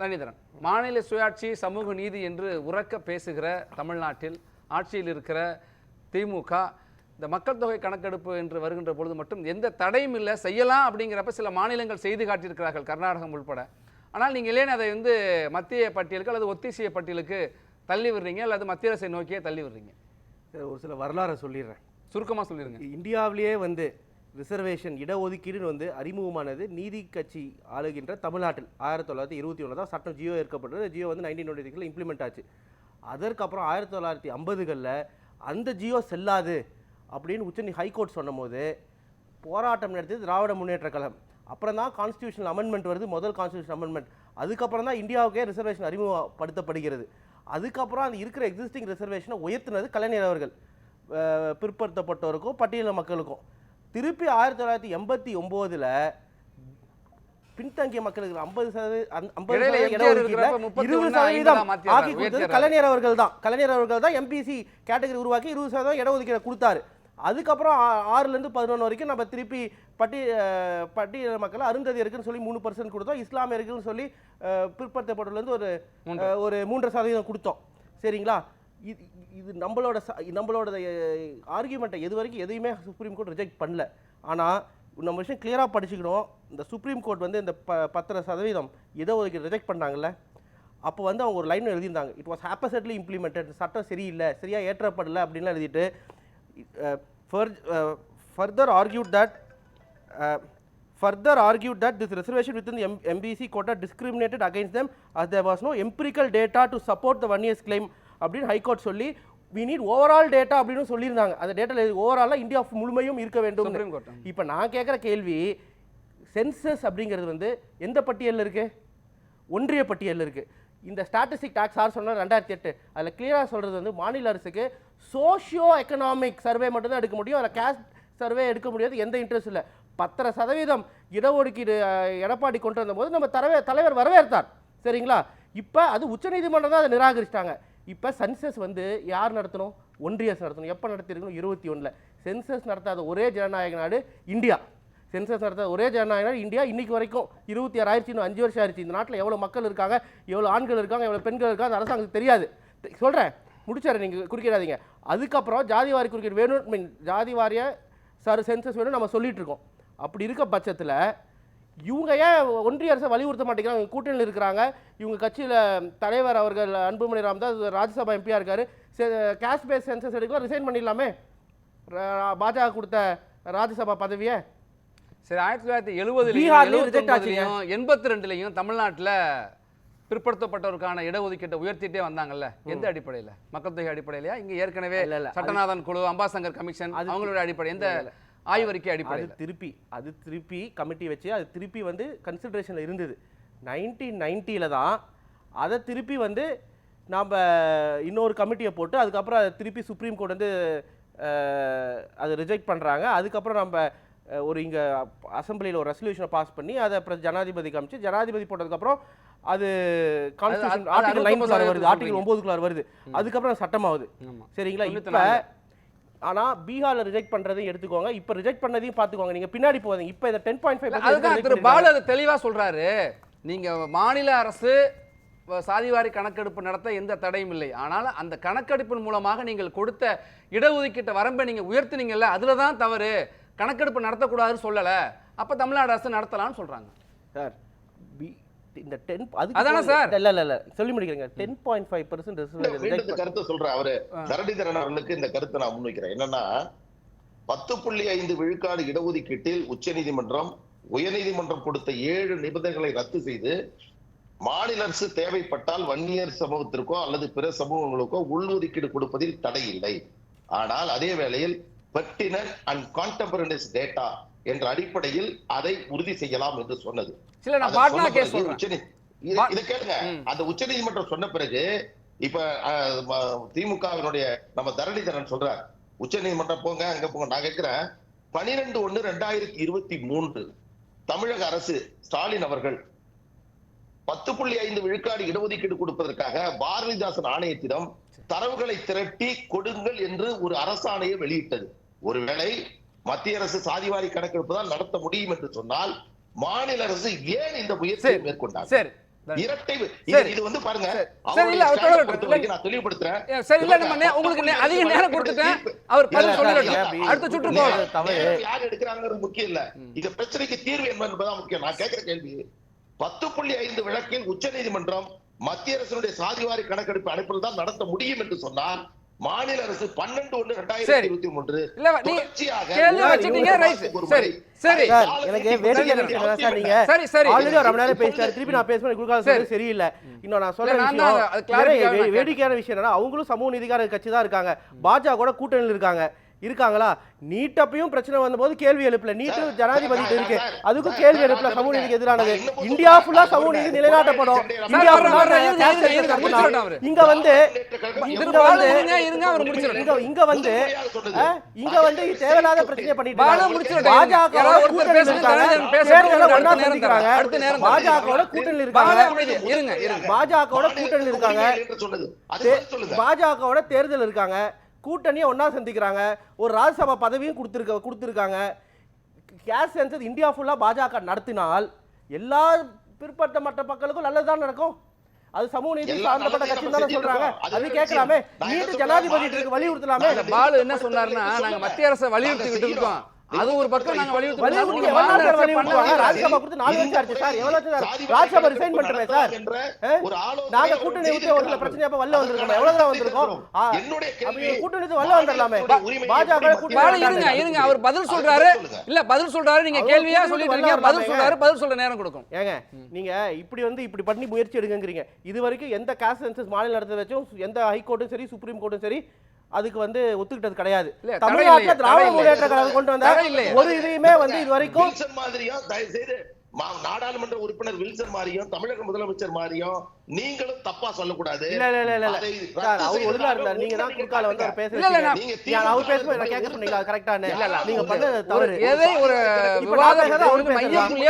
தனிதரன் மாநில சுயாட்சி சமூக நீதி என்று உறக்க பேசுகிற தமிழ்நாட்டில் ஆட்சியில் இருக்கிற திமுக இந்த மக்கள் தொகை கணக்கெடுப்பு என்று வருகின்ற பொழுது மட்டும் எந்த தடையும் இல்லை செய்யலாம் அப்படிங்கிறப்ப சில மாநிலங்கள் செய்து காட்டியிருக்கிறார்கள் கர்நாடகம் உள்பட. ஆனால் நீங்கள் இல்லைன்னு அதை வந்து மத்திய பட்டியலுக்கு அல்லது ஒத்திசைய பட்டியலுக்கு தள்ளி விடுறீங்க அல்லது மத்திய அரசை நோக்கியே தள்ளி விடுறீங்க? ஒரு சில வரலாறை சொல்லிடுறேன். சுருக்கமாக சொல்லிடுங்க இந்தியாவிலேயே வந்து ரிசர்வேஷன் இடஒதுக்கீடுன்னு வந்து அறிமுகமானது நீதி கட்சி ஆளுகின்ற தமிழ்நாட்டில். ஆயிரத்தி தொள்ளாயிரத்தி இருபத்தி ஒன்று தான் சட்டம் ஜியோ ஏற்கப்பட்டது. ஜியோ வந்து நைன்டீன் டுவெண்ட்டி சிக்ஸில் இம்ப்ளிமெண்ட் ஆச்சு. அதற்கப்புறம் ஆயிரத்தி தொள்ளாயிரத்தி ஐம்பதுகளில் அந்த ஜியோ செல்லாது அப்படின்னு உச்சநீ ஹைகோர்ட் சொன்னபோது போராட்டம் நடத்தியது திராவிட முன்னேற்ற கழகம். அப்புறம் தான் கான்ஸ்டியூஷன் அமெண்ட்மெண்ட் வருது முதல் கான்ஸ்டியூஷன் அமெண்ட்மெண்ட் அதுக்கப்புறம் தான் இந்தியாவுக்கே ரிசர்வேஷன் அறிமுகப்படுத்தப்படுகிறது. அதுக்கப்புறம் அந்த இருக்கிற எக்ஸிஸ்டிங் ரிசர்வேஷனை உயர்த்தினது கலைஞர் அவர்கள் பிற்படுத்தப்பட்டோருக்கும் பட்டியல மக்களுக்கும். திருப்பி ஆயிரத்தி தொள்ளாயிரத்தி எண்பத்தி ஒம்போதில் பின்தங்கிய மக்களுக்கு ஐம்பது சதவீதம் ஐம்பது இடையில சதவீதம் MGR இடஒதுக்கீடுல இருக்கிறப்ப 31 இருபது 50 சதவீதம் ஆக்கி கொடுத்தது. கலைஞர் அவர்கள் தான் கலைஞர் அவர்கள் தான் எம்பிசி கேட்டகரி உருவாக்கி இருபது சதவீதம் இடஒதுக்கீடு கொடுத்தாரு. அதுக்கப்புறம் ஆறுலேருந்து பதினொன்று வரைக்கும் நம்ம திருப்பி பட்டி பட்டியல மக்கள் அருந்ததியருக்குன்னு சொல்லி மூணு பர்சன்ட் கொடுத்தோம். இஸ்லாமியருக்குன்னு சொல்லி பிற்படுத்தப்பட்டதுலேருந்து ஒரு ஒரு மூன்றரை சதவீதம் கொடுத்தோம். சரிங்களா? இது இது நம்மளோட ச- நம்மளோட ஆர்கியூமெண்ட்டை எது வரைக்கும் எதையுமே சுப்ரீம் கோர்ட் ரிஜெக்ட் பண்ணல. ஆனால் நம்ம விஷயம் கிளியராக படிச்சுக்கணும் இந்த சுப்ரீம் கோர்ட் வந்து இந்த ப பத்தரை சதவீதம் இடஒதுக்கீடு ரிஜெக்ட் பண்ணாங்கல்ல? அப்போ வந்து அவங்க ஒரு லைன் எழுதியிருந்தாங்க. இட் வாஸ் ஹாப்பசெட்லி இம்ப்ளிமெண்டட் சட்டம் சரியில்லை சரியாக ஏற்றப்படலை அப்படின்லாம் எழுதிட்டு further argued that further argued that this reservation with M MBC quota discriminated against them as there was no empirical data to support the one years claim அப்படின்னு high court சொல்லி we need overall data அப்படின்னு சொல்லியிருந்தாங்க. அந்த டேட்டாவில் ஓவராலாக India முழுமையும் இருக்க வேண்டும். இப்போ நான் கேட்குற கேள்வி சென்சஸ் அப்படிங்கிறது வந்து எந்த பட்டியலில் இருக்கு? ஒன்றிய பட்டியலில் இருக்கு. இந்த ஸ்டாட்டிஸ்டிக் டாக்ஸ் ஆர் சொன்னால் ரெண்டாயிரத்தி எட்டு அதில் கிளியராக சொல்கிறது வந்து மாநில அரசுக்கு சோஷியோ எக்கனாமிக் சர்வே மட்டும்தான் எடுக்க முடியும். அதில் கேஸ்ட் சர்வே எடுக்க முடியாது எந்த இன்ட்ரெஸ்ட் இல்லை. பத்தரை சதவீதம் இடஒதுக்கீடு எடப்பாடி கொண்டு வந்தபோது நம்ம தலைவர் தலைவர் வரவேற்றார். சரிங்களா? இப்போ அது உச்சநீதிமன்றம் தான் அதை நிராகரிச்சிட்டாங்க. இப்போ சென்சஸ் வந்து யார் நடத்தணும்? ஒன்றிய அரசு நடத்தணும். எப்போ நடத்திருக்கணும்? இருபத்தி ஒன்றில் சென்சஸ் நடத்தாத ஒரே ஜனநாயக நாடு இந்தியா. சென்சஸ் நடத்தாத ஒரே ஜனநாயக நாடு இந்தியா இன்றைக்கு வரைக்கும். இருபத்தி ஆறாயிரத்தி இன்னும் அஞ்சு வருஷம் ஆயிடுச்சு. இந்த நாட்டில் எவ்வளோ மக்கள் இருக்காங்க? எவ்வளோ ஆண்கள் இருக்காங்க? எவ்வளோ பெண்கள் இருக்காங்க? அது அரசாங்கத்துக்கு தெரியாது. சொல்கிறேன் முடிச்சாரு நீங்கள் குறிக்கிடாதீங்க. அதுக்கப்புறம் ஜாதி வாரி குறிக்கிற வேணும் மீன் ஜாதி வாரிய சார் சென்சஸ் வேணும் நம்ம சொல்லிகிட்டு இருக்கோம். அப்படி இருக்க பட்சத்தில் இவங்க ஏன் ஒன்றிய அரசை வலியுறுத்த மாட்டேங்கிறாங்க? இவங்க கூட்டணியில் இருக்கிறாங்க. இவங்க கட்சியில் தலைவர் அவர்கள் அன்புமணி ராமதாஸ் ராஜ்யசபா எம்பியாக இருக்காரு. கேஷ் பேஸ் சென்சஸ் எடுக்கலாம் ரிசைன் பண்ணிடலாமே? பாஜக கொடுத்த ராஜ்யசபா பதவியை? சரி ஆயிரத்தி தொள்ளாயிரத்தி எழுபதுலையும் எண்பத்தி ரெண்டுலையும் தமிழ்நாட்டில் பிற்படுத்தப்பட்டவருக்கான இடஒதுக்கீட்டை உயர்த்திட்டே வந்தாங்கல்ல? எந்த அடிப்படையில்? மக்கள் தொகை அடிப்படையிலையா? இங்க ஏற்கனவே சட்டநாதன் குழு அம்பாசங்கர் கமிஷன் அவங்களோட அடிப்படை. எந்த ஆய்வறிக்கை அடிப்படையில். திருப்பி அது திருப்பி கமிட்டி வச்சு அது திருப்பி வந்து கன்சிடரேஷனில் இருந்தது. நைன்டீன் நைன்ட்டியில் தான் அதை திருப்பி வந்து நாம் இன்னொரு கமிட்டியை போட்டு அதுக்கப்புறம் அதை திருப்பி சுப்ரீம் கோர்ட் வந்து அதை ரிஜெக்ட் பண்ணுறாங்க அதுக்கப்புறம் நம்ம ஒரு இங்கே அசம்பிளியில் ஒரு ரெசல்யூஷனை பாஸ் பண்ணி அதை அப்புறம் ஜனாதிபதி காமிச்சு ஜனாதிபதி போட்டதுக்கப்புறம் அது கான்ஸ்டியூஷன் ஆர்டிகல் நைன் வருது. ஆர்டிகல் ஒன்பதுக்குள்ளார் வருது. அதுக்கப்புறம் சட்டமாகுது. சரிங்களா? இப்போ நாலுல. ஆனா பீகார்ல ரிஜெக்ட் பண்றதையும் எடுத்துக்கோங்க. இப்போ ரிஜெக்ட் பண்ணதையும் பார்த்துக்கோங்க. நீங்க பின்னாடி போவீங்க இப்போ இந்த டென் பாயிண்ட் அதுதான் திரு ஃபைவ் பாலு அது தெளிவா சொல்றாரு. நீங்க மாநில அரசு சாதிவாரி கணக்கெடுப்பு நடத்த எந்த தடையும் இல்லை. ஆனால் அந்த கணக்கெடுப்பின் மூலமாக நீங்கள் கொடுத்த இடஒதுக்கீட்டு வரம்பை நீங்க உயர்த்தினீங்கல்ல அதுல தான் தவறு. கணக்கெடுப்பு நடத்தக்கூடாதுன்னு சொல்லல. அப்ப தமிழ்நாடு அரசு நடத்தலாம்னு சொல்றாங்க. சார் இந்த டென் அதானே சார்? இல்ல இல்ல இல்ல. சொல்லி முடிக்கிறேங்க. டென் பாயிண்ட் ஃபைவ் பர்சன்ட் மீண்டும் இந்த கருத்தை சொல்றேன் அவரு. தரணிதரன் அவர்களுக்கு இந்த கருத்தை நான் முன்வைக்கிறேன். என்னன்னா பத்து புள்ளி ஐந்து விழுக்காடு இடஒதுக்கீட்டில் உச்சநீதிமன்றம் உயர்நீதிமன்றம் கொடுத்த ஏழு நிபந்தனைகளை ரத்து செய்து மாநில அரசு தேவைப்பட்டால் வன்னியர் சமூகத்திற்கோ அல்லது பிற சமூகங்களுக்கோ உள்ஒதுக்கீடு கொடுப்பதில் தடை இல்லை ஆனால் அதே வேளையில் பெர்டினன்ட் அண்ட் கான்டெம்பரரிஸ் டேட்டா என்ற அடிப்படையில் அதை உறுதி செய்யலாம் என்று சொன்னது. இது- கேளுங்க. அந்த உச்சநீதிமன்றம் சொன்ன பிறகு இப்ப திமுகவினுடைய நம்ம தரணிதரன் சொல்றார். உச்சநீதிமன்றம் போங்க அங்க போங்க. நான் கேட்கிறேன். பனிரெண்டு ஒண்ணு ரெண்டாயிரத்தி இருபத்தி மூன்று தமிழக அரசு ஸ்டாலின் அவர்கள் பத்து புள்ளி ஐந்து விழுக்காடு இடஒதுக்கீடு கொடுப்பதற்காக பாரதிதாசன் ஆணையத்திடம் தரவுகளை திரட்டி கொடுங்கள் என்று ஒரு அரசாணையை வெளியிட்டது. ஒருவேளை மத்திய அரசு சாதிவாரி கணக்கெடுப்பு தான் நடத்த முடியும் என்று சொன்னால் மாநில அரசு ஏன் இந்த முயற்சியை. மேற்கொண்டார் சரி இரட்டை இது- வந்து பாருங்க சரி. இல்ல, அவர் தொடரட்டும். நான் தெளிவுபடுத்துறேன் சரி இல்ல நம்ம நே- உங்களுக்கு நே- அதிக நேரம் கொடுத்துட்டேன் அவர் இல்ல, பதில் சார், சொல்லிடட்டும் இல்ல, அப்படி- அடுத்த சுற்று இல்ல, போகும் அது தவறு. நேரம் யார் எடுக்கிறாங்கிறது முக்கியம் இல்ல இந்த பிரச்சனைக்கு தீர்வு என்ன என்பதுதான் முக்கியம் நான் கேட்கிற கேள்வி பத்து புள்ளி ஐந்து விளக்கில் உச்ச நீதிமன்றம் மத்திய அரசினுடைய சாதிவாரி கணக்கெடுப்பு அனுப்பல் தான் நடத்த முடியும் என்று சொன்னால் மாநில அரசு பன்னெண்டு ஒன்று சரி. ரெண்டாயிரத்தி இருபத்தி மூன்று. சரி எனக்கு வேடிக்கை சரி, நீங்க சரி சரி. ஆல்ரெடி ஒரு மணி நேரம் பேசிட்டாரு திருப்பி நான் பேசுவேன் குறுக்கால சரி. சரியில்லை. இன்னும் நான் சொல்ற இல்ல, நான் தான் விஷயம் அது clarity நிறைய க்காக நான் வே- வேடிக்கையான விஷயம் என்னன்னா அவங்களும் சமூக நீதிக்கார கட்சி தான் இருக்காங்க. பாஜக கூட கூட்டணியில் இருக்காங்க. இருக்காங்களா நீட்டப்பையும் பிரச்சனை வந்தபோது கேள்வி எழுப்பல நீட்டு ஜனாதிபதி இருக்கு அதுக்கும் கேள்வி எழுப்பல சமூக நீதிக்கு எதிரானது இந்தியா ஃபுல்லா சமூக நீதி நிலைநாட்டப்படும் இந்தியா ஃபுல்லா. இங்க வந்து இங்க வந்து. இங்க வந்து இங்க வந்து தேவையில்லாத பிரச்சனை பண்ணிட்டு. பாஜக பேசுங்க, இருக்காங்க. தனியார் பேச தேர்தலை அடுத்த ஒண்ணா நேரம் சந்திக்கிறாங்க. தரேன். அடுத்த நேரம் தரேன். பாஜக வோட கூட்டணியில் பாலா இருக்காங்க அமைதி இருங்க இருங்க பாஜக வோட கூட்டணியில் இருக்காங்க பாஜகவோட தேர்தல் இருக்காங்க கூட்டணியை ஒண்ணா சந்திக்கிறாங்க. ஒரு ராஜ்யசபா பதவியும் கொடுத்துருக்க கொடுத்துருக்காங்க. கேஸ் சென்சஸ் இந்தியா ஃபுல்லா பாஜக நடத்தினால் எல்லா பிற்படுத்தப்பட்ட மக்களுக்கும் நல்லதுதான் நடக்கும். அது சமூக நீதி சார்ந்தப்பட்ட கட்சி தானே சொல்றாங்க. அது கேட்கலாமே. நீட்டு ஜனாதிபதி வலியுறுத்தலாமே. பாலு என்ன சொன்னாருன்னா நாங்க மத்திய அரசை வலியுறுத்தி விட்டு இருக்கோம். அது ஒரு பக்கம் நாங்க ராஜ்யசபா. கொடுத்து நாலு வருஷம் ஆச்சு சார் எவ்வளவு ராஜ்யசபா ரிசைன் பண்ணிட்டோமே நடத்தலாம் சார் நாங்க கூட்டணி விட்டு ஒரு சில. பிரச்சனை அப்ப வெளில வந்திருக்கோம். எவ்வளவு தான் வந்திருக்கோம்? கூட்டணி விட்டு வெளில வந்துடலாமே பாஜக. இருங்க இருங்க. அவர் பதில் சொல்றாரு. இல்ல பதில் சொல்றாரு. நீங்க கேள்வியா சொல்லிட்டு இருக்கீங்க. பதில் சொல்றாரு. பதில் சொல்ல நேரம் கொடுக்கும். ஏங்க நீங்க இப்படி வந்து இப்படி பண்ணி முயற்சி எடுங்கங்கிறீங்க. இது வரைக்கும் எந்த காஸ்ட் சென்சஸ் மாநில நடத்த வச்சும் எந்த ஹைகோர்ட்டும் சரி சுப்ரீம் கோர்ட்டும் சரி அதுக்கு வந்து ஒத்துக்கிட்டது கிடையாது. தமிழ்நாட்டுல திராவிட முன்னேற்ற. கழகம் கொண்டு வந்த. ஒரு இதையுமே வந்து இது வரைக்கும் மாதிரியும் தயவு செய்து நாடாளுமன்ற உறுப்பினர் வில்சன் மாதிரியும் தமிழக முதலமைச்சர் மாதிரியும் நீங்களும் தப்பா சொல்லக்கூடாது. இல்ல இல்ல இல்ல இல்ல. அவர் ஒழுங்கா இருந்தார் நீங்க தான் குறுக்கால வந்து அவர் பேச ஏன் அவர் பேசும்போது நான் கேட்க சொன்னீங்களா அது கரெக்டானு நீங்க பண்ணது தவறு. எதை ஒரு விவாதம் நான் பேசுறத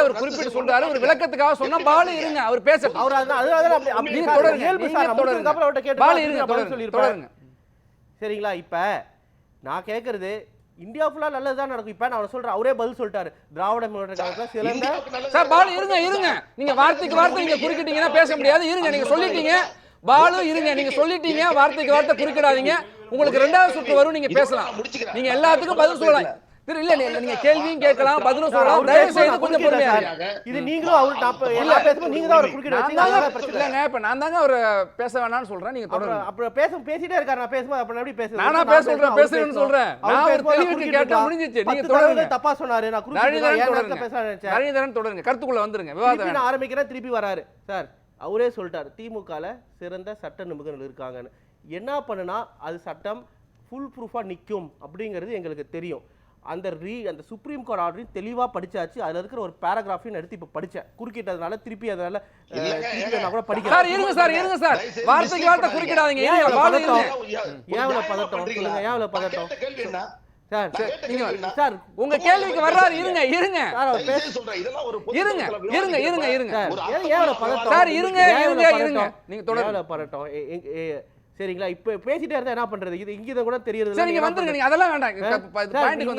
ஒரு குறிப்பிட்டு சொல்றாரு. ஒரு விளக்கத்துக்காக சொன்னா பாலு இருங்க அவர் பேசட்டும் அவர் அதனால அதனால தான் அப்படி தொடருங்க, தொடருங்க. அவர்ட்ட கேட்டு பாலு இருங்க. தொடருங்க. சரிங்களா? இப்ப நான் கேக்குறது இந்தியா ஃபுல்லா நல்லதுதான் நடக்கும். இப்ப நான் சொல்றேன் அவரே பதில் சொல்லிட்டாரு. திராவிட முன்னேற்ற சிறந்த நல்லது சார் பாலு இருங்க இருங்க. நீங்க வார்த்தைக்கு வார்த்தை நீங்க குறுக்கிட்டீங்கன்னா பேச முடியாது. இருங்க நீங்க சொல்லிட்டீங்க. பாலு இருங்க நீங்க சொல்லிட்டீங்க. வார்த்தைக்கு வார்த்தை குறுக்கிடாதீங்க. உங்களுக்கு ரெண்டாவது சுற்று வரும் நீங்க பேசலாம். நீங்க எல்லாத்துக்கும் பதில் சொல்லலாம். இல்ல இல்ல, நீங்க கேள்வியும் கேட்கலாம் பதிலும் சொல்லலாம் தயவு செய்து கொஞ்சம் பொறுமையா. இது நீங்களும் அவர் இப்ப எல்லா பேசும்போது நீங்க தான் அவர் குறுக்கிட வச்சீங்க. இல்லைங்க இப்ப நான் தாங்க அவர் பேச வேணாம்னு சொல்றேன் நீங்க தொடருங்க அப்புறம் பேச பேசிட்டே இருக்காரு நான் பேசும்போது அப்புறம் எப்படி பேசுறது நானா நான் பேச சொல்றேன், பேசுறேன்னு. சொல்றேன். நான் ஒரு தெளிவுக்கு கேட்டா? முடிஞ்சிச்சு. நீங்க. தடவை தப்பா சொன்னாரு நான் நேரத்துல பேச நினைச்சேன் நளிதரன் தொடருங்க கருத்துக்குள்ள வந்துருங்க விவாதம். நான் ஆரம்பிக்கிறேன் திருப்பி வராரு சார் அவரே சொல்லிட்டாரு திமுகல சிறந்த சட்ட நிபுணர்கள் இருக்காங்கன்னு என்ன பண்ணுனா அது சட்டம் ஃபுல் ப்ரூஃபா நிக்கும் அப்படிங்கிறது எங்களுக்கு தெரியும் அந்த ரீ அந்த சுப்ரீம் கோர்ட் ஆர்டரையும் தெளிவா படிச்சாச்சு அதுல இருக்கிற ஒரு பேராகிராஃபையும் எடுத்து இப்ப படிச்சேன் குறுக்கிட்டதுனால திருப்பி அதனால கூட சார் படிக்கிறேன் இருங்க சார் இருங்க சார் தயவு செய்து வார்த்தைக்கு mistake வார்த்தை பண்ணாதீங்க. குறுக்கிடாதீங்க ஏன் பாலு பதட்டம்? ஏன்? சொல்லுங்க, ஏன் இவ்வளவு பதட்டம்? கேள்வி என்ன சார்? சார் உங்க கேள்விக்கு வர்றாரு இருங்க இருங்க இருங்க, இருங்க, இருங்க, இருங்க. சார், இருங்க, ஏன் இருங்க, இருங்க. பதட்டம்? நீங்க தொடருங்க. ஏன் சரிங்களா? இப்ப பேசிட்டே இருந்தா என்ன பண்றது? இது இங்க கூட தெரியுது சரி நீங்க வந்துருங்க. அதெல்லாம் வேண்டாம்.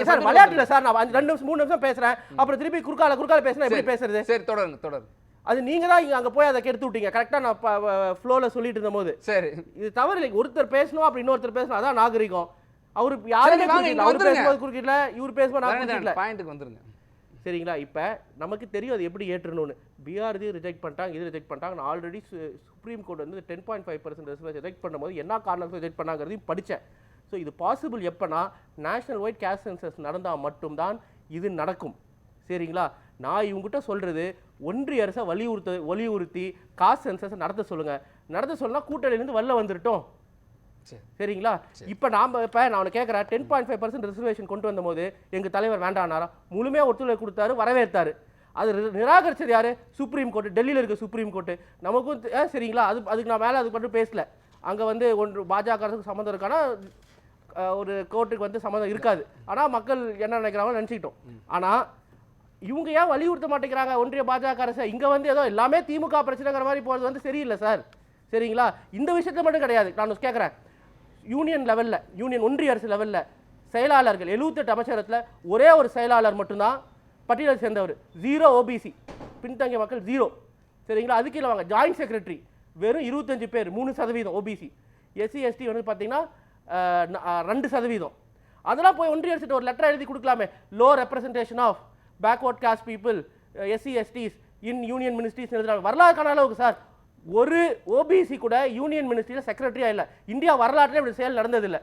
சார், விளையாட்டுல சார் நான் அஞ்சு- ரெண்டு நிமிஷம் மூணு நிமிஷம் பேசுறேன். அப்புறம் திருப்பி குறுக்கால குறுக்கால பேசினா எப்படி பேசுறது? சரி தொடருங்க தொடருங்க. அது நீங்க தான் இங்க அங்க போய் அதை கெடுத்து விட்டீங்க. கரெக்டா நான் ஃப்ளோல சொல்லிட்டு இருந்தபோது. சரி. இது தவறு இல்லை ஒருத்தர் பேசணும் அப்படி இன்னொருத்தர் பேசணும். அதான் நாகரிகம். அவரு யாருமே அவரு. பேசும்போது குறுக்கிடல இவர் பேசும்போது நான் குறுக்கிடல பாயிண்ட்க்கு வந்துருங்க. சரிங்களா? இப்போ நமக்கு தெரியும் அது எப்படி ஏற்றணும்னு. பிஆர்டி ரிஜெக்ட் பண்ணிட்டாங்க இது ரிஜெக்ட் பண்ணிட்டாங்க. நான் ஆல்ரெடி சுப்ரீம் கோர்ட் வந்து ten point five percent reject பண்ணும்போது என்ன காரணம் ரிஜெக்ட் பண்ணாங்கிறதையும் படித்தேன் ஸோ இது பாசிபிள் எப்போனா நேஷனல் ஒயிட் கேஷ் சென்சஸ் நடந்தால் மட்டும்தான் இது நடக்கும். சரிங்களா? நான் இவங்ககிட்ட சொல்கிறது ஒன்றிய அரசை வலியுறுத்த வலியுறுத்தி காஸ்ட் சென்சஸ் நடத்த சொல்லுங்கள் நடத்த சொன்னால் கூட்டணியிலேருந்து வெளில வந்துட்டோம் சரிங்களா? இப்போ நாம இப்போ நான் அவனை கேட்குறேன் ten point five percent reservation கொண்டு வந்தபோது எங்கள் தலைவர் வேண்டானாரா? முழுமையாக ஒத்துழைப்பு கொடுத்தாரு வரவேற்றாரு. அது நிராகரிச்சது யாரு? சுப்ரீம் கோர்ட் டெல்லியில் இருக்க சுப்ரீம் கோர்ட் நமக்கும் சரிங்களா? அது அதுக்கு நான் மேலே அதுக்கு மட்டும் பேசல. அங்கே வந்து ஒன்று பாஜக அரசுக்கு சம்மந்தம் இருக்கானா? ஒரு கோர்ட்டுக்கு வந்து சம்மந்தம் இருக்காது. ஆனால் மக்கள் என்ன நினைக்கிறாங்கன்னு நினச்சிக்கிட்டோம். ஆனால் இவங்க ஏன் வலியுறுத்த மாட்டேங்கிறாங்க? ஒன்றிய பாஜக அரசை இங்க வந்து ஏதோ எல்லாமே திமுக பிரச்சனைங்கிற மாதிரி போறது வந்து சரியில்லை சார். சரிங்களா? இந்த விஷயத்துல மட்டும் கிடையாது. நான் கேட்குறேன் யூனியன் லெவலில் யூனியன் ஒன்றிய அரசு லெவலில் செயலாளர்கள் 78 அமைச்சரத்துல ஒரே ஒரு செயலாளர் மட்டும்தான் பட்டியலை சேர்ந்தவர். ஜீரோ ஓபிசி பின்தங்கிய மக்கள் ஜீரோ சரிங்களா? அதுக்கு இல்லை வாங்க. ஜாயிண்ட் செக்ரட்டரி வெறும் இருபத்தஞ்சு பேர் மூணு சதவீதம் ஓபிசி எஸ்சி எஸ்டி வந்து பார்த்தீங்கன்னா ரெண்டு சதவீதம். அதெல்லாம் போய் ஒன்றிய அரசு ஒரு லெட்டர் எழுதி கொடுக்கலாமே. Low representation of backward caste people SC STs in union ministries எழுதுறாங்க. வரலாறு காண அளவுக்கு சார் ஒரு ஓபிசி கூட யூனியன் மினிஸ்ட்ரியில் செக்ரட்டரியா இல்லை. இந்தியா வரலாற்றில் இப்படி செயல் நடந்ததில்லை.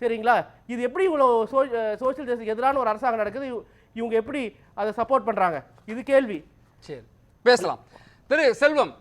சரிங்களா? இது எப்படி இவ்வளோ சோ சோஷியல் ஜஸ்டிஸ் எதிரான ஒரு அரசாங்கம் நடக்குது? இவ- இவங்க எப்படி அதை சப்போர்ட் பண்ணுறாங்க இது கேள்வி. சரி பேசலாம். திரு செல்வம்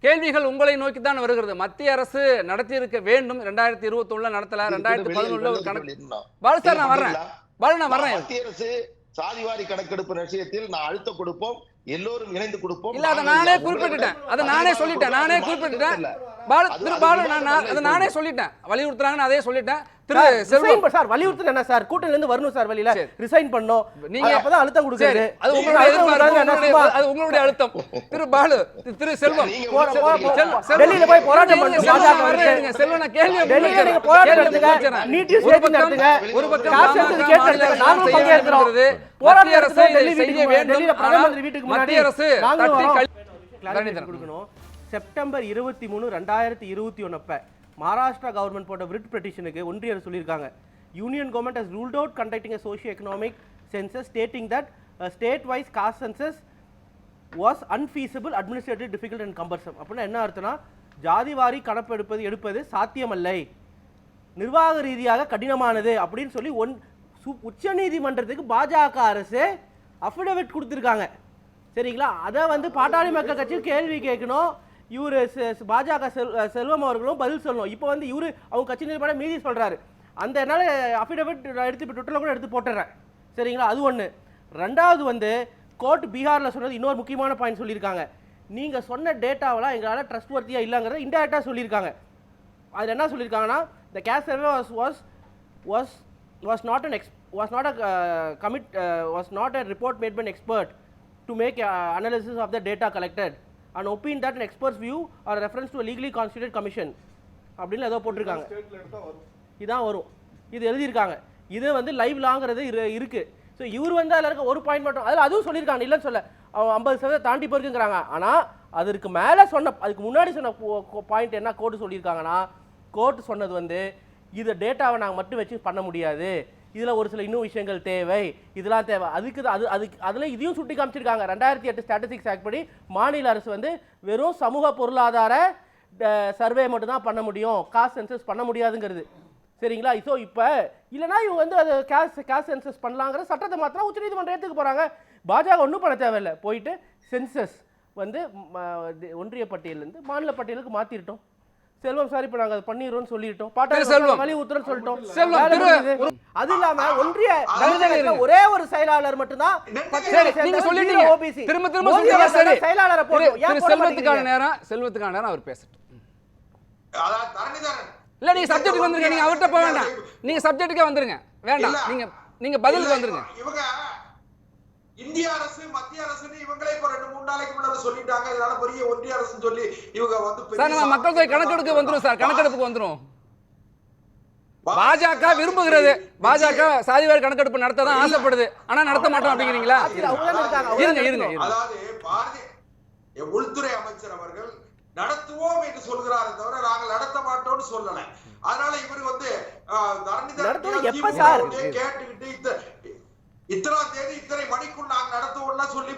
கேள்விகள் உங்களை நோக்கி தான் வருகிறது. மத்திய அரசு நடத்தியிருக்க வேண்டும். ரெண்டாயிரத்தி இருபத்தி நடத்தல. ரெண்டாயிரத்தி பதினொன்றுல ஒரு கணக்கு பாலு சார் நான் வர்றேன். பாலு நான் வர்றேன். மத்திய அரசு சாதிவாரி கணக்கெடுப்பு விஷயத்தில் நான் அழுத்தம் கொடுப்போம். எல்லோரும் இணைந்து கொடுப்போம் இல்ல அதை நானே குறிப்பிட்டுட்டேன் அதை நானே சொல்லிட்டேன் நானே. குறிப்பிட்டுட்டேன். பாலு திரு பாலு நான் அதை நானே. சொல்லிட்டேன் வலியுறுத்துறாங்கன்னு அதே சொல்லிட்டேன் திரு சார், வலியுறுத்தல் என்ன சார்? கூட்டணில இருந்து வரணும் சார் வெளியில. ரிசைன் பண்ணோம். நீங்க- அப்பதான் அழுத்தம் கொடுக்குறது அது உங்களுடைய அழுத்தம் அது உங்களுடைய திரு பாலு திரு- செல்வம். நீங்க ஒரு- போய் போராட்டம் பண்ணுங்க, செல்வம், நான். நீங்க போராட்டம் நடத்துங்க. நீட் பக்கம் நடத்துங்க. ஒரு பக்கம் காசு பாமக எடுத்து கேட்டு மாநில நடத்துங்க. நாங்களும் அரசு பங்கேற்கிறோம். செய்ய வீட்டுக்கு வேண்டும். பிரதம ஆனால் மந்திரி வீட்டுக்கு முன்னாடி மத்திய அரசு நாங்களும். கொடுக்கணும். செப்டம்பர் இருபத்தி மூணு ரெண்டாயிரத்தி இருபத்தி ஒன்னப்ப மகாராஷ்டிரா கவர்மெண்ட் போட்ட விட் பெட்டிஷனுக்கு ஒன்றிய அரசு சொல்லியிருக்காங்க. Union government has ruled out conducting a socio economic census stating that state wise caste census was unfeasible administrative difficult and cumbersome அப்படின்னா என்ன அர்த்தம்னா ஜாதிவாரி கணப்பெடுப்பது எடுப்பது சாத்தியமல்லை. நிர்வாக ரீதியாக கடினமானது அப்படின்னு சொல்லி ஒன் சு- உச்சநீதிமன்றத்துக்கு பாஜக அரசு அஃபிடவிட் கொடுத்துருக்காங்க. சரிங்களா? அதை வந்து பாட்டாளி மக்கள் கட்சி கேள்வி கேட்கணும். இவர் பாஜக செல் செல்வம் அவர்களும் பதில் சொல்லணும். இப்போ வந்து இவரு அவங்க கட்சி நிர்வாகம் மீதி சொல்கிறாரு அந்த என்னால் அஃபிடவிட் எடுத்து இப்போ ட்விட்டரில் கூட எடுத்து போட்டுறேன். சரிங்களா? அது ஒன்று ரெண்டாவது வந்து கோர்ட் பீகாரில் சொன்னது இன்னொரு முக்கியமான பாயிண்ட் சொல்லியிருக்காங்க. நீங்கள் சொன்ன டேட்டாவெல்லாம் எங்களால் ட்ரஸ்ட் வர்த்தியாக இல்லைங்கிறத இன்டெரக்டாக சொல்லியிருக்காங்க. அதில் என்ன சொல்லியிருக்காங்கன்னா the case survey was was was was not an ex was not a commit was not a report made report expert to make analysis of the data collected opine that an expert's view or reference to a legally constituted commission. அப்படின்னு ஏதோ போட்டிருக்காங்க. இதான் வரும். இது எழுதியிருக்காங்க. இது வந்து live லாங்கிறது இரு இருக்கு. ஸோ இவர் வந்து அதில் இருக்க ஒரு பாயிண்ட் மட்டும் அதில் அதுவும் சொல்லியிருக்காங்க. இல்லைன்னு சொல்ல ஐம்பது சதவீதம் தாண்டி போயிருக்குங்கிறாங்க. ஆனால் அதற்கு மேலே சொன்ன அதுக்கு முன்னாடி சொன்ன பாயிண்ட் என்ன? கோர்ட்டு சொல்லியிருக்காங்கன்னா கோர்ட் சொன்னது வந்து இது டேட்டாவை நாங்கள் மட்டும் வச்சு பண்ண முடியாது. இதில் ஒரு சில இன்னும் விஷயங்கள் தேவை. இதெல்லாம் தேவை. அதுக்கு தான் அது அதுக்கு அதில் இதையும் சுட்டி காமிச்சிருக்காங்க. ரெண்டாயிரத்தி எட்டு ஸ்டாட்டிஸ்டிக்ஸ் ஆக்ட் படி மாநில அரசு வந்து வெறும் சமூக பொருளாதார சர்வே மட்டும்தான் பண்ண முடியும். காஸ்ட் சென்சஸ் பண்ண முடியாதுங்கிறது. சரிங்களா? ஸோ இப்போ இல்லைனா இவங்க வந்து அது கேஷ் கேஷ் சென்சஸ் பண்ணலாங்கிற சட்டத்தை மாத்திரம் உச்சநீதிமன்றம் ஏற்றுக்க போகிறாங்க பாஜக ஒன்றும் பண்ண தேவையில்லை. போயிட்டு சென்சஸ் வந்து ஒன்றிய பட்டியலேருந்து மாநில பட்டியலுக்கு மாற்றிட்டோம் செல்வம் சார் இப்போ நாங்கள் அதை பண்ணிடுறோம்னு சொல்லிட்டோம். திரு செல்வம். பாட்டாளி வழி உத்தரன்னு சொல்லிட்டோம். அது இல்லாம ஒன்றிய. ஒரே ஒரு செயலாளர் மட்டும்தான் நீங்க சொல்லிட்டீங்க. ஓபிசி. திரும்ப திரும்ப சரி. செயலாளரை செல்வத்துக்கான? நேரம் செல்வத்துக்கான நேரம் அவர் பேசட்டும். இல்ல நீங்க சப்ஜெக்ட்டுக்கு வந்துருங்க. நீங்க அவர்கிட்ட போக வேண்டாம். நீங்க சப்ஜெக்ட்டுக்கே வந்துருங்க. வேண்டாம். நீங்க நீங்க பதிலுக்கு வந்துருங்க. இவங்க இந்திய அரசு மத்திய அரசுன்னு இவங்களே இப்ப ரெண்டு மூணு நாளைக்கு முன்னாடி சொல்லிட்டாங்க. இதனால பெரிய ஒன்றிய அரசுன்னு சொல்லி இவங்க வந்து சார் நம்ம மக்கள் தொகை கணக்கெடுக்க வந்துரும் சார். கணக்கெடுப்புக்கு வந்துரும். பாஜக விரும்புகிறது. பாஜக சாதிவாரி கணக்கெடுப்பு நடத்த தான் ஆசைப்படுது. ஆனா நடத்த மாட்டோம் அப்படிங்கிறீங்களா? இருங்க இருங்க அதாவது பாரதிய உள்துறை அமைச்சர் அவர்கள் நடத்துவோம் என்று சொல்கிறாரே தவிர நாங்கள் நடத்த மாட்டோம்னு சொல்லல. அதனால இவர் வந்து? வுடைய கேட்டுக்கிட்டு இத்த- இத்தனாம் தேதி இத்தனை மணிக்குள் நாங்க நடத்துவோம்னா சொல்லி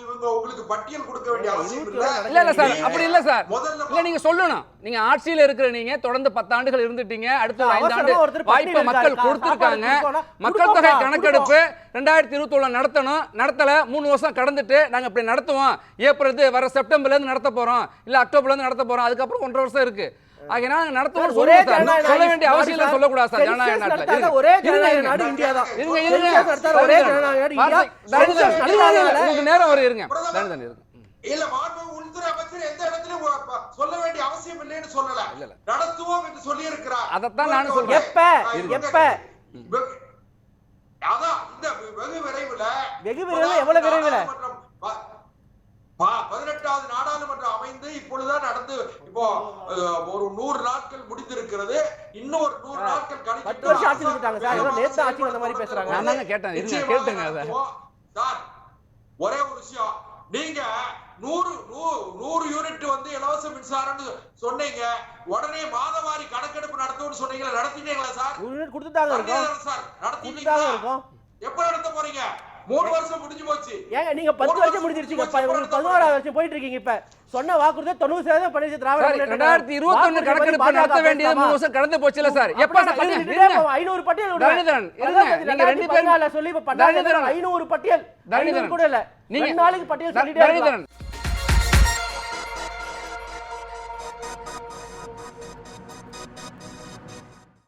இவங்க உங்களுக்கு பட்டியல் கொடுக்க வேண்டிய அவசியம் இல்ல. இல்ல சார். அப்படி இல்ல சார். முதல்ல இல்ல நீங்க சொல்லணும். நீங்க ஆட்சியில இருக்கிற நீங்க தொடர்ந்து பத்தாண்டுகள் இருந்துட்டீங்க. அடுத்த ஐந்தாண்டு ஒருத்தர் வாய்ப்பை மக்கள். கொடுத்திருக்காங்க. மக்கள் தொகை கணக்கெடுப்பு ரெண்டாயிரத்தி இருபத்தி நடத்தணும். நடத்தல மூணு வருஷம் கடந்துட்டு நாங்க இப்படி நடத்துவோம். ஏப்ரல் வர செப்டம்பர்ல இருந்து நடத்த போறோம். இல்ல அக்டோபர்ல இருந்து நடத்த போறோம். அதுக்கப்புறம் ஒன்றரை வருஷம் இருக்கு. ஆகையினால நடத்துவோம் சொல்லுவோம் சொல்ல வேண்டிய அவசியம் இல்ல. சொல்லக்கூடாது சார் ஜனநாயக நாட்டுல நடத்தாத இருங்க. ஒரே இருங்க, ஜனநாயக இருங்க. நாடு இந்தியா தான் இருங்க இருங்க Census நடத்தாத ஒரே ஜனநாயக நாடு இந்தியா தரணிதரன், Census இருங்க, இருங்க, நடத்தாதனால உங்களுக்கு நேரம் வரும் இருங்க தரணிதரன் இருங்க இல்ல மாண்பு உள்துறை அமைச்சர் எந்த இடத்துலயும் உ- ப- சொல்ல வேண்டிய அவசியம் இல்லைன்னு சொல்லல இல்ல, இல்ல. நடத்துவோம் என்று சொல்லி இருக்கிறார் அதைத்தான் நானும் சொல்றேன். எப்ப? எப்ப? அதான் இந்த வெ- வெகு விரைவில் வெகு விரைவில் எவ்வளவு விரைவில்? பதினெட்டாவது நாடாளுமன்றம் அமைந்து இப்பொழுதுதான் நடந்து இப்போ ஒரு நூறு நாட்கள் முடிந்திருக்கிறது. இன்னும் ஒரு நூறு நாட்கள் இருந்துட்டாங்க சார். ஒரே ஒரு விஷயம். நீங்க நூறு நூ- நூறு யூனிட் வந்து இலவச மின்சாரம்னு சொன்னீங்க. உடனே மாதவாரி கணக்கெடுப்பு நடத்தும்னு சொன்னீங்களா நடத்திட்டீங்களா சார்? யூனிட் கொடுத்துட்டாங்க சார். நடத்திட்டீங்களா? எப்ப நடத்த போறீங்க? மூணு வருஷம் முடிஞ்சு போச்சு. ஏங்க நீங்க பத்து வருஷம் வருஷம் முடிஞ்சிருச்சீங்க முடிஞ்சு இப்ப உங்களுக்கு பதினோராவது வருஷம் போயிட்டு இருக்கீங்க இப்ப. சொன்ன வாக்குறுதி தொண்ணூறு சதவீதம் பண்ணிச்சு திராவிட ரெண்டாயிரத்தி. இருபத்தொன்னு வாக்குறுதி கணக்கெடுப்பு நடத்த வேண்டியது மூணு? வருஷம் கடந்து போச்சுல சார். எப்ப அப்ப சார் இருங்க. ஐநூறு பட்டியல் சொல்லி. ஐநூறு பட்டியல். கூட இல்ல. நீங்க நாளைக்கு பட்டியல் சொல்லிட்டே